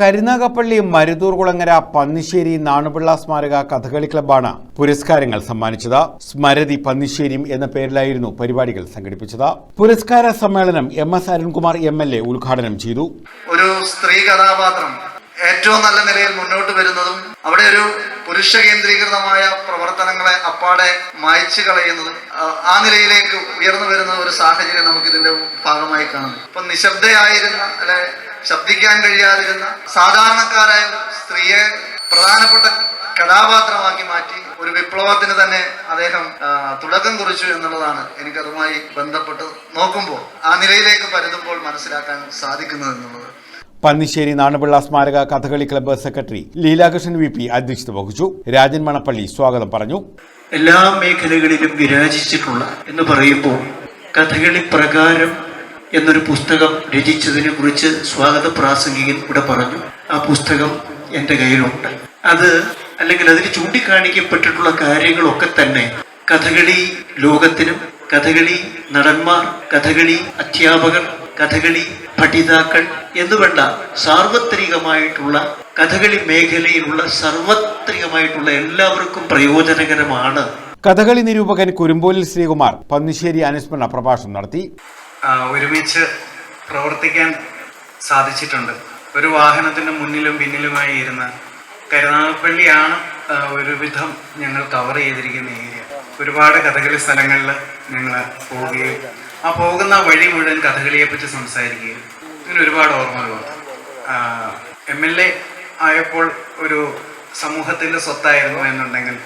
കരുനാഗപ്പള്ളി മരുതൂർകുളങ്ങര പന്നിശ്ശേരി നാണുപിള്ള സ്മാരക കഥകളി ക്ലബ്ബാണ് പുരസ്കാരങ്ങൾ സമ്മാനിച്ചത്. സ്മരതി പന്നിശ്ശേരിയും എന്ന പേരിലായിരുന്നു പരിപാടികൾ സംഘടിപ്പിച്ചത്. പുരസ്കാര സമ്മേളനം M S Arunkumar M L A ഉദ്ഘാടനം ചെയ്തു. ഒരു സ്ത്രീ കഥാപാത്രം ഏറ്റവും നല്ല നിലയിൽ മുന്നോട്ട് വരുന്നതും അവിടെ ഒരു പുരുഷ കേന്ദ്രീകൃതമായ പ്രവർത്തനങ്ങളെ അപ്പാടെ മായ്ച്ചു കളയുന്നതും ആ- നിലയിലേക്ക് ഉയർന്നു വരുന്ന ഒരു സാഹചര്യം നമുക്ക് ഇതിന്റെ ഭാഗമായി കാണാം. ഇപ്പൊ നിശബ്ദയായിരുന്ന അല്ലെ ശബ്ദിക്കാൻ കഴിയാതിരുന്ന സാധാരണക്കാരായ സ്ത്രീയെ പ്രധാനപ്പെട്ട കഥാപാത്രമാക്കി മാറ്റി ഒരു വിപ്ലവത്തിന് തന്നെ അദ്ദേഹം തുടക്കം കുറിച്ചു എന്നുള്ളതാണ് എനിക്ക് അതുമായി ബന്ധപ്പെട്ട് നോക്കുമ്പോൾ ആ നിലയിലേക്ക് പരുതുമ്പോൾ മനസ്സിലാക്കാൻ സാധിക്കുന്നത് എന്നുള്ളത്. പന്നിശ്ശേരി നാടുപിള്ള സ്മാരക Kathakali club secretary Leelakrishnan V P അധ്യക്ഷത വഹിച്ചു. രാജൻ മണപ്പള്ളി സ്വാഗതം പറഞ്ഞു. എല്ലാ മേഖലകളിലും വിരാജിച്ചിട്ടുള്ള എന്ന് പറയുമ്പോൾ കഥകളി പ്രകാരം എന്നൊരു പുസ്തകം രചിച്ചതിനെ കുറിച്ച് സ്വാഗത പ്രാസംഗികൻ ഇവിടെ പറഞ്ഞു. ആ പുസ്തകം എന്റെ കയ്യിലുണ്ട്. അത് അല്ലെങ്കിൽ അതിൽ ചൂണ്ടിക്കാണിക്കപ്പെട്ടിട്ടുള്ള കാര്യങ്ങളൊക്കെ തന്നെ കഥകളി ലോകത്തിനും കഥകളി നടന്മാർ കഥകളി അധ്യാപകർ കഥകളി പഠിതാക്കൾ എന്നുവേണ്ട സാർവത്രികമായിട്ടുള്ള കഥകളി മേഖലയിലുള്ള സർവത്രികമായിട്ടുള്ള എല്ലാവർക്കും പ്രയോജനകരമാണ്. കഥകളി നിരൂപകൻ കുരുമ്പോലിൽ ശ്രീകുമാർ പന്നിശ്ശേരി അനുസ്മരണ പ്രഭാഷണം നടത്തി. ഒരുമിച്ച് പ്രവർത്തിക്കാൻ സാധിച്ചിട്ടുണ്ട്. ഒരു വാഹനത്തിന്റെ മുന്നിലും പിന്നിലുമായി ഇരുന്ന് കരുനാഗപ്പള്ളിയാണ് ഒരുവിധം ഞങ്ങൾ കവർ ചെയ്തിരിക്കുന്ന ഏരിയ ഒരുപാട് കഥകളി സ്ഥലങ്ങളിൽ ഞങ്ങൾ പോവുകയും ആ പോകുന്ന വഴി മുഴുവൻ കഥകളിയെ പറ്റി സംസാരിക്കുകയും. അങ്ങനെ ഒരുപാട് ഓർമ്മകളുണ്ട്. എം എൽ എ ആയപ്പോൾ ഒരു സമൂഹത്തിന്റെ സ്വത്തായിരുന്നു എന്നുണ്ടെങ്കിൽ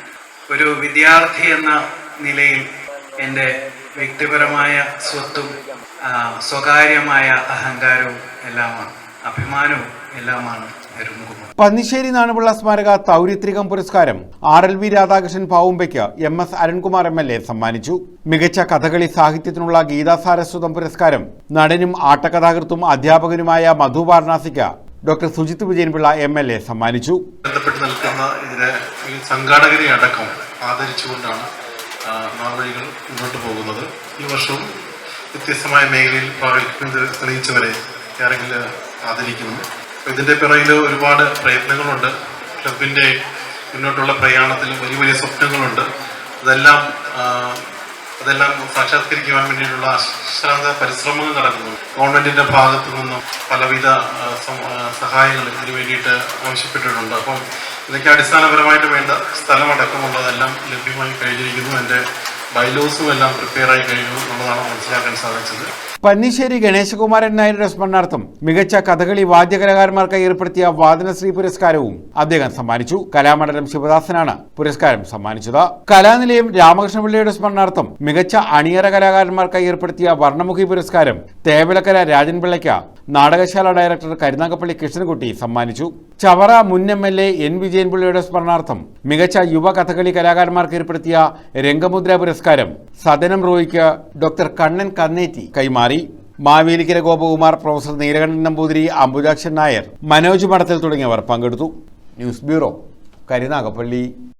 ഒരു വിദ്യാർത്ഥി എന്ന നിലയിൽ എന്റെ വ്യക്തിപരമായ സ്വത്തും സ്വകാര്യമായ അഹങ്കാരവും എല്ലാമാണ്. അഭിമാനവും എല്ലാമാണ് പന്നിശ്ശേരി നാണുപിള്ള സ്മാരക തൗരിത്രികം പുരസ്കാരം R L V Radhakrishnan പാവുമ്പയ്ക്ക് M S Arunkumar M L A സമ്മാനിച്ചു. മികച്ച കഥകളി സാഹിത്യത്തിനുള്ള ഗീതാ സാരസ്വതം പുരസ്കാരം നടനും ആട്ടകഥാകൃത്തും അധ്യാപകനുമായ Madhu വാരണാസിക്ക് doctor Sujith Vijayanpillai M L A സമ്മാനിച്ചു. ബന്ധപ്പെട്ട് നിൽക്കുന്ന ഇതിനെ ഈ സംഘാടകരെ അടക്കം ആദരിച്ചുകൊണ്ടാണ് ആ, നാൾവഴികൾ മുന്നോട്ട് പോകുന്നത്. ഈ വർഷവും വ്യത്യസ്തമായ മേഖലയിൽ പ്രാഗൽഭ്യം തെളി- തെളിയിച്ചവരെ കേരളത്തിൽ ആദരിക്കുന്നു. ഇതിന്റെ പിറകിൽ ഒരുപാട് പ്രയത്നങ്ങളുണ്ട്. ക്ലബിന്റെ മുന്നോട്ടുള്ള പ്രയാണത്തിൽ വലിയ വലിയ സ്വപ്നങ്ങളുണ്ട്. അതെല്ലാം അതെല്ലാം സാക്ഷാത്കരിക്കുവാൻ വേണ്ടിയിട്ടുള്ള അശ്രാന്ത പരിശ്രമങ്ങൾ നടക്കുന്നു. ഗവൺമെന്റിന്റെ ഭാഗത്തു നിന്നും പലവിധ സഹായങ്ങൾ ഇതിനു വേണ്ടിയിട്ട് ആവശ്യപ്പെട്ടിട്ടുണ്ട്. അപ്പം ഇതൊക്കെ അടിസ്ഥാനപരമായിട്ട് വേണ്ട സ്ഥലമടക്കമുള്ളതെല്ലാം ലഭ്യമായി കഴിഞ്ഞിരിക്കുന്നു. എന്റെ ബൈലോസും എല്ലാം പ്രിപ്പയർ ആയി കഴിഞ്ഞു എന്നുള്ളതാണ് മനസ്സിലാക്കാൻ സാധിച്ചത്. പന്നിശ്ശേരി ഗണേശകുമാരൻ നായരുടെ സ്മരണാർത്ഥം മികച്ച കഥകളി വാദ്യകലാകാരന്മാർക്ക് ഏർപ്പെടുത്തിയ വാദനശ്രീ പുരസ്കാരവും അദ്ദേഹം സമ്മാനിച്ചു. കലാമണ്ഡലം ശിവദാസനാണ് പുരസ്കാരം സമ്മാനിച്ചത്. കലാനിലയം രാമകൃഷ്ണപിള്ളയുടെ സ്മരണാർത്ഥം മികച്ച അണിയറ കലാകാരന്മാർക്ക് ഏർപ്പെടുത്തിയ വർണമുഖി പുരസ്കാരം തേവലക്കര രാജൻപിള്ളയ്ക്ക് നാടകശാല ഡയറക്ടർ കരുനാഗപ്പള്ളി കൃഷ്ണൻകുട്ടി സമ്മാനിച്ചു. ചവറ മുൻ എം എൽ എ എൻ വിജയൻപിള്ളയുടെ സ്മരണാർത്ഥം മികച്ച യുവ കഥകളി കലാകാരന്മാർക്ക് ഏർപ്പെടുത്തിയ രംഗമുദ്ര പുരസ്കാരം സദനം റോയിക്ക് ഡോക്ടർ കണ്ണൻ കന്നേറ്റി കൈമാറി. മാവേലിക്കര ഗോപകുമാർ പ്രൊഫസർ നീലകണ്ഠൻ നമ്പൂതിരി അംബുജാക്ഷൻ നായർ മനോജ് മഠത്തിൽ തുടങ്ങിയവർ പങ്കെടുത്തു. News bureau Karunagappally.